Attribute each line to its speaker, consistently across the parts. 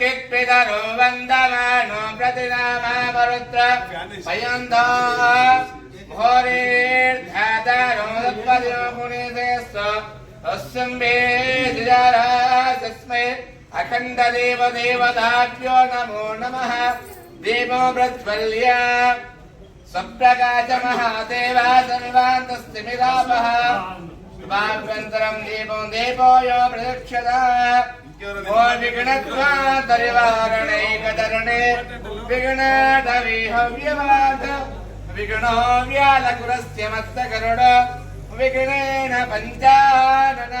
Speaker 1: कृतरो वन्दमानो प्रतिनामावरुद्र पयन्धो घोरेर्धादारोपदिपुणेदेश्व अस्सम्भे दिजारा तस्मै अखण्डदेवदेवताभ्यो नमो नमः देवो प्रज्वल्य स्वप्रकाशमहादेवा यो प्रदक्षता ఓ విఘ్నత్వారణైకరణే విఘ్నటవిహవ్యవాద విఘ్నో వ్యాలకురస్య మత్తకరుడ విఘ్నేన పంచానన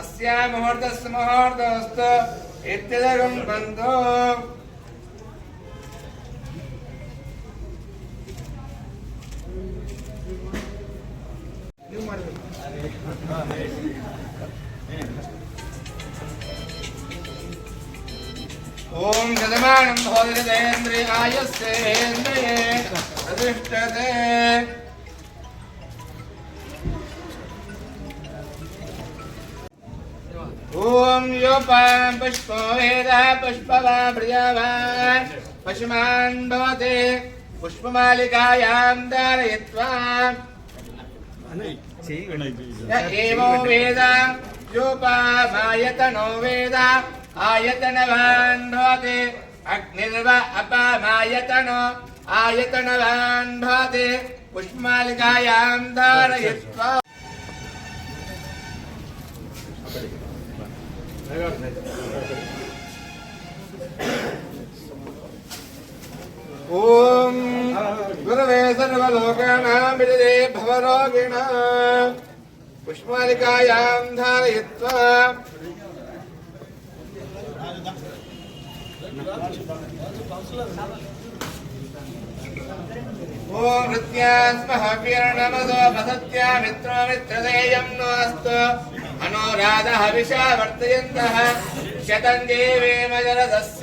Speaker 1: అస్యా ముహూర్తస్ ముహూర్తస్తు ఇత్యదగం బంధు शतमानं भोजनेन्द्रियायस्येन्द्रिये प्रतिष्ठते ॐ योपां पुष्पो वेदः पुष्पवा प्रियवान् पशुमान् भवते पुष्पमालिकायां धारयित्वा य एवो वेद योपामायतनो वेद आयतनवान् भवति अग्निर्व अपामायतनो आयतनवान् भवति पुष्पमालिकायां धारयित्वा ॐ गुरवे सर्वलोकानां विदे भवरोगिण पुष्पालिकायां धारयित्वा
Speaker 2: ಓಂ ಹೃತ್ಯಾಸ್ಮಃ ವೀರ್ಣಮದೋ ಮಿತ್ರದೇಯಂ ಹವಿಷ ವರ್ತಯಂತಃ ಶತಂ ದೇವೇಮ ಜಲದಸ್ಸ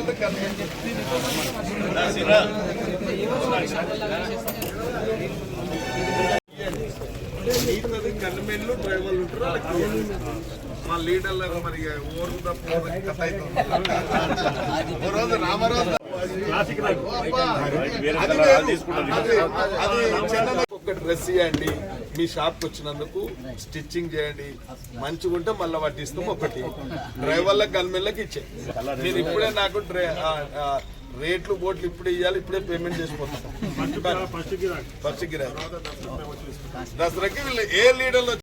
Speaker 2: డ్రైవర్లు కన్మెన్లు డ్రైవర్లు ఉంటారు. మా లీడర్లకు మరి ఓరు తప్ప. కథ అవుతుంది ఓ రోజు రామరాజు ఒక డ్రెస్ ఇవ్వండి మీ షాప్కి వచ్చినందుకు స్టిచ్చింగ్ చేయండి. మంచిగా ఉంటే మళ్ళీ వాటి ఇస్తాం ఒకటి. డ్రైవర్లకు గన్మెన్లకు ఇచ్చే. మీరు ఇప్పుడే నాకు డ్రై రేట్లు బోట్లు ఇప్పుడే ఇవ్వాలి ఇప్పుడే పేమెంట్ చేసిపోతాం. ఫస్ట్ గిరాకీ దసరాకి వీళ్ళు ఏ లీడర్లు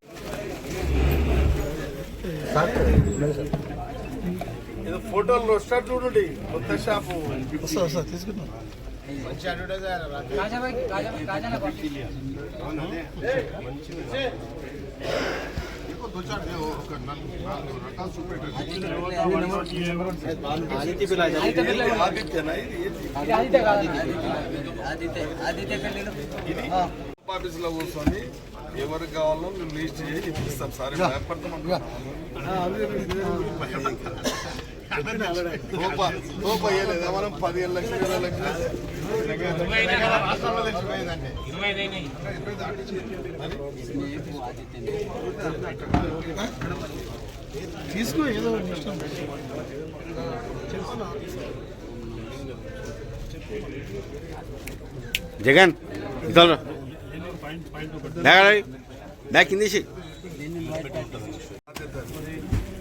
Speaker 2: ఏదో ఫోటోలు వస్తా చూడండి కొత్త షాపు. ఆదిత్యనా ఇది ఇది ఆఫీస్లో కూర్చొని ఎవరికి కావాలో మేము లీస్ట్ చేసి ఇప్పిస్తాం సార్ భయపడతాం మనం పదిహేను లక్షలు ఇరవై లక్షలు.
Speaker 3: తీసుకో ఏదో
Speaker 4: జగన్ ఇతర బ్యాగ్ బ్యాగ్ కిందేసి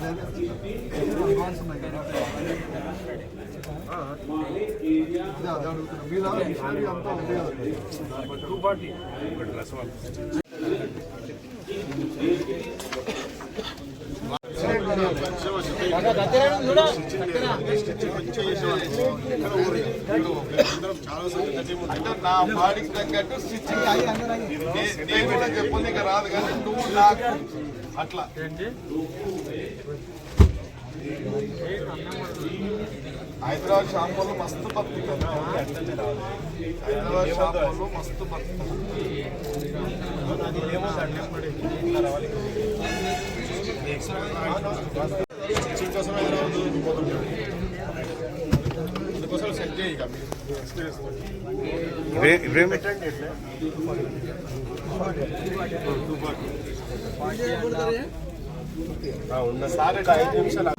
Speaker 3: కదా టూ
Speaker 2: నా బాడీకి తగ్గట్టు స్టిచ్చింగ్ నేను చెప్పండి ఇక రాదు కానీ నువ్వు నాకు అట్లా. హైదరాబాద్ షాంపూలు మస్తు బతుకుతారు హైదరాబాద్ షాంపూలు మస్తు బతుకుతారు ఇందుకోసం సెట్ చేయి ఇక మీరు ఎక్స్పీరియన్స్
Speaker 4: ఇబ్రహీం
Speaker 2: ఉన్న సార్ ఐదు నిమిషాలు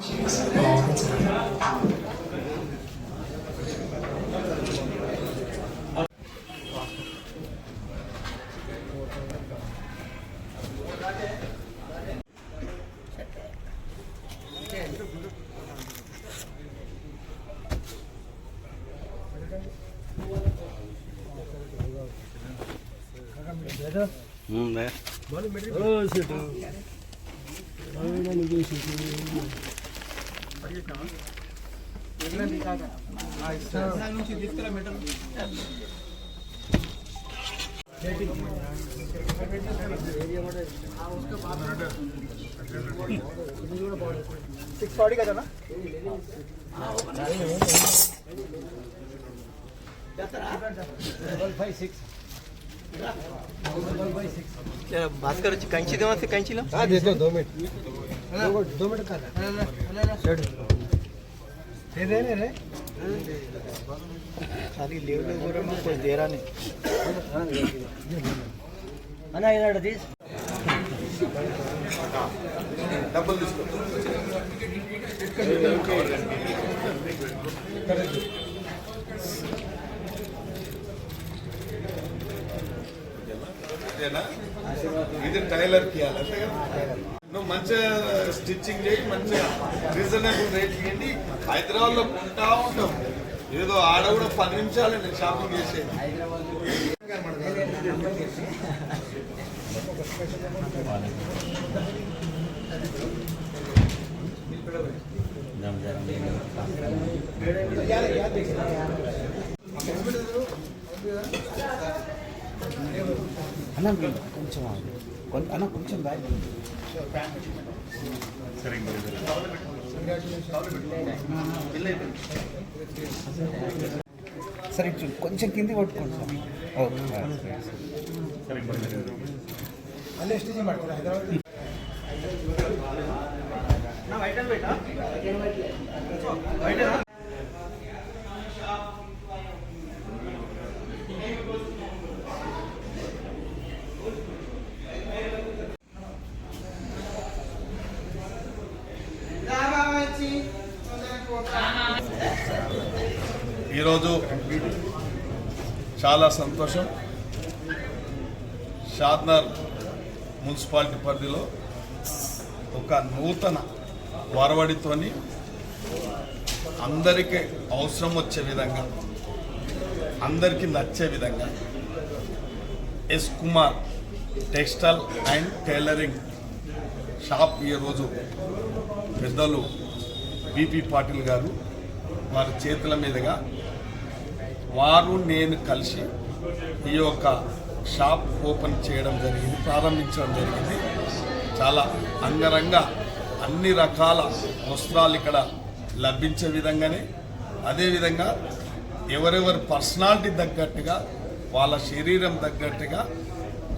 Speaker 4: ఉమ్, రా.
Speaker 5: भास्कर कैंची देवा से कैंची लो
Speaker 3: हाँ दे दो दो मिनट दो मिनट कर दे दे रे
Speaker 5: खाली लेव लेव बोल रहा कोई दे रहा नहीं అన్నా ఇలాంటి తీసి
Speaker 2: డబ్బులు తీసుకో ఇదేనా? ఇది టైలర్కి ఇవ్వాలి, అంతే కదా? నువ్వు మంచిగా స్టిచ్చింగ్ చేయి మంచిగా రీజనబుల్ రేట్ ఇవ్వండి హైదరాబాద్లో కొంటా ఉంటాం ఏదో ఆడ కూడా పది నిమిషాలు నేను షాపింగ్ చేసేది
Speaker 5: అన్న కొంచెం అన్న కొంచెం బాయ్ సరే చూ కొంచెం కింది కొట్టుకోండి sir.
Speaker 3: Okay white white? White
Speaker 2: ఈరోజు చాలా సంతోషం. షాద్నర్ మున్సిపాలిటీ పరిధిలో ఒక నూతన వరవడితోని అందరికీ అవసరం వచ్చే విధంగా అందరికీ నచ్చే విధంగా S Kumar textile and tailoring shop ఈరోజు పెద్దలు బీపీ పాటిల్ గారు వారి చేతుల మీదుగా వారు నేను కలిసి ఈ యొక్క షాప్ ఓపెన్ చేయడం జరిగింది ప్రారంభించడం జరిగింది. చాలా అంగరంగ అన్ని రకాల వస్త్రాలు ఇక్కడ లభించే విధంగానే అదేవిధంగా ఎవరెవరి పర్సనాలిటీ తగ్గట్టుగా వాళ్ళ శరీరం తగ్గట్టుగా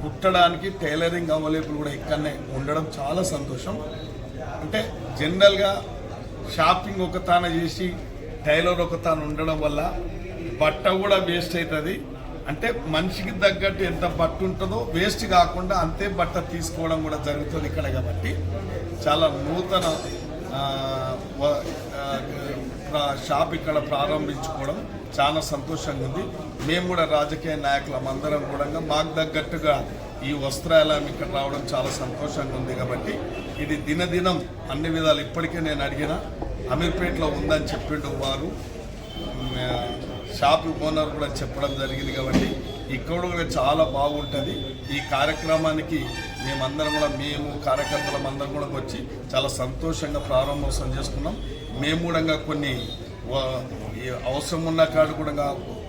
Speaker 2: కుట్టడానికి టైలరింగ్ అవైలబుల్ కూడా ఇక్కడనే ఉండడం చాలా సంతోషం. అంటే జనరల్గా షాపింగ్ ఒక తాన చేసి టైలర్ ఒక తాను ఉండడం వల్ల బట్ట కూడా వేస్ట్ అవుతుంది. అంటే మనిషికి తగ్గట్టు ఎంత బట్ట ఉంటుందో వేస్ట్ కాకుండా అంతే బట్ట తీసుకోవడం కూడా జరుగుతుంది ఇక్కడ కాబట్టి చాలా నూతన షాప్ ఇక్కడ ప్రారంభించుకోవడం చాలా సంతోషంగా ఉంది. మేము కూడా రాజకీయ నాయకులం అందరం కూడా మాకు తగ్గట్టుగా ఈ వస్త్రాలయం ఇక్కడ రావడం చాలా సంతోషంగా ఉంది కాబట్టి ఇది దినదినం అన్ని విధాలు ఇప్పటికే నేను అడిగిన అమీర్పేటలో ఉందని చెప్పిండు వారు. షాప్ ఓనర్ కూడా చెప్పడం జరిగింది కాబట్టి ఇక్కడ కూడా చాలా బాగుంటుంది. ఈ కార్యక్రమానికి మేమందరం కూడా మేము కార్యకర్తలం అందరం కూడా వచ్చి చాలా సంతోషంగా ప్రారంభోత్సవం చేసుకున్నాం. మేము కూడా కొన్ని అవసరం ఉన్న కాడు కూడా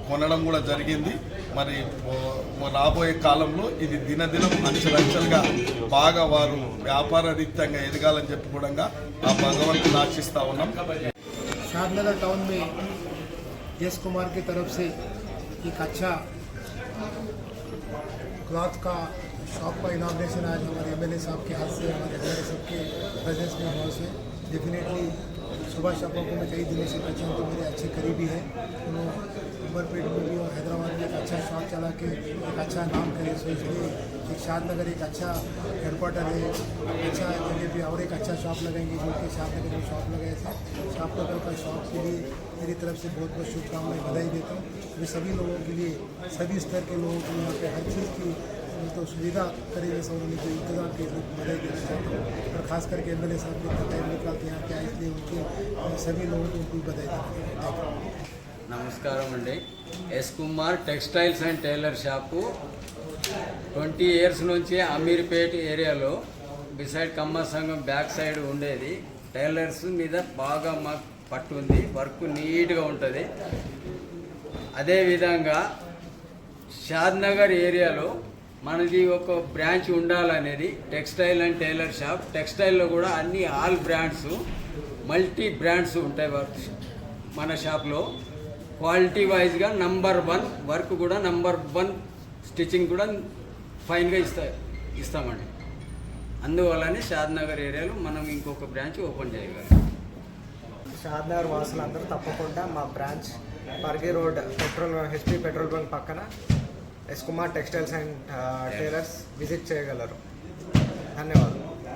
Speaker 2: కొనడం కూడా జరిగింది. మరి రాబోయే కాలంలో ఇది దినదినం అంచెలంచెలుగా బాగా వారు వ్యాపార రీత్యంగా ఎదగాలని చెప్పి కూడా ఆ భగవంతుని ఆశిస్తూ ఉన్నాం.
Speaker 6: టౌన్ यश कुमार की तरफ़ से एक अच्छा क्लॉथ का शॉप का इनाग्रेशन आज हमारे एम एल ए साहब के हाथ से, हमारे एम एल ए साहब के प्रेजेंस में हुआ से। डेफिनेटली सुभाष शापों को मैं कई दिनों से पहचान तो मेरे अच्छे करीबी हैं। उन्होंने उमरपेट में भी और हैदराबाद में एक अच्छा शॉप चला के एक अच्छा नाम करे, सो इसलिए एक शादनगर एक अच्छा हेडक्वार्टर है अच्छा जगह पे और एक अच्छा शॉप लगाएँगे, जो कि शादनगर में शॉप लगाए थे। शादनगर का शॉप के लिए मेरी तरफ़ से बहुत बहुत शुभकामनाएँ, बधाई देता हूँ। मैं सभी लोगों के लिए, सभी स्तर के लोगों को यहाँ पे हर चीज़ की तो सुविधा करेंगे सब उन्होंने जो इंतज़ाम के लिए बधाई देना चाहता हूँ। और खास करके एम एल ए साहब इतना टाइम निकाल के यहाँ पे आए इसलिए उनके, सभी लोगों को उनको बधाई देना थैंक यू
Speaker 7: నమస్కారం అండి. S Kumar textiles and tailor shop. Twenty years నుంచి అమీర్పేట్ ఏరియాలో బిసైడ్ కమ్మ సంఘం బ్యాక్ సైడ్ ఉండేది. టైలర్స్ మీద బాగా మాకు పట్టు ఉంది. వర్క్ నీట్గా ఉంటుంది. అదేవిధంగా షాద్నగర్ ఏరియాలో మనది ఒక బ్రాంచ్ ఉండాలనేది టెక్స్టైల్ అండ్ టైలర్ షాప్. టెక్స్టైల్లో కూడా అన్ని ఆల్ బ్రాండ్స్ మల్టీ బ్రాండ్స్ ఉంటాయి వర్క్ మన షాప్లో. క్వాలిటీ వైజ్గా నంబర్ వన్ వర్క్ కూడా నంబర్ వన్ స్టిచ్చింగ్ కూడా ఫైన్గా ఇస్తా ఇస్తామండి. అందువల్లనే షాద్నగర్ ఏరియాలో మనం ఇంకొక బ్రాంచ్ ఓపెన్ చేయగలం.
Speaker 5: షాద్నగర్ వాసులందరూ తప్పకుండా మా branch Pargi road petrol HP petrol bunk పక్కన S Kumar textiles and tailors visit చేయగలరు. ధన్యవాదాలు.